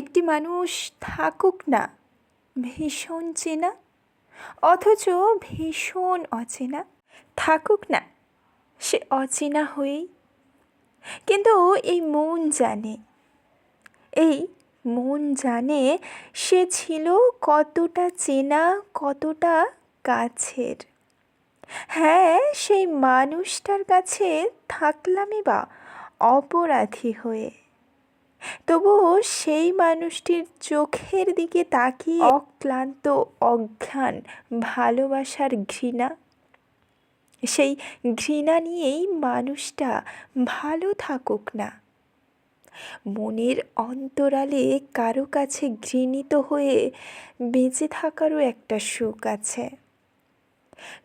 একটি মানুষ থাকুক না, ভীষণ চেনা, অথচ ভীষণ অচেনা। থাকুক না, সে অচেনা হয়েই। কিন্তু এই মন জানে, এই মন জানে সে ছিল কতটা চেনা, কতটা কাছের। হ্যাঁ সেই মানুষটার কাছে থাকলামই বা অপরাধী হয়ে। তবুও সেই মানুষটির চোখের দিকে তাকিয়ে অক্লান্ত অজ্ঞান, ভালোবাসার ঘৃণা। সেই ঘৃণা নিয়েই মানুষটা ভালো থাকুক না। মনের অন্তরালে কারও কাছে ঘৃণিত হয়ে বেঁচে থাকারও একটা সুখ আছে।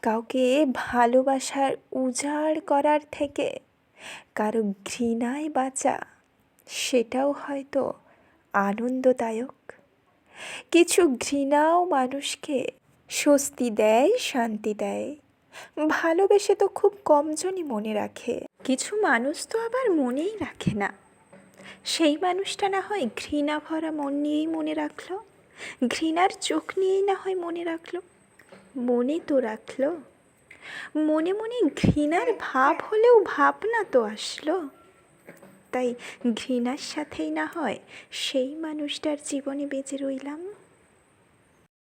কাউকে ভালোবাসার উজাড় করার থেকে কারও ঘৃণায় বাঁচা সেটাও হয়তো আনন্দদায়ক। কিছু ঘৃণাও মানুষকে স্বস্তি দেয়, শান্তি দেয়। ভালোবেসে তো খুব কমজনই মনে রাখে। কিছু মানুষ তো আবার মনেই রাখে না। সেই মানুষটা না হয় ঘৃণা ভরা মন নিয়েই মনে রাখল? ঘৃণার চোখ নিয়েই না হয় মনে রাখল? মনে তো রাখল। মনে মনে ঘৃণার ভাব হলেও ভাবনা তো আসলো। তাই ঘৃণার সাথেই না হয় সেই মানুষটার জীবনে বেঁচে রইলাম।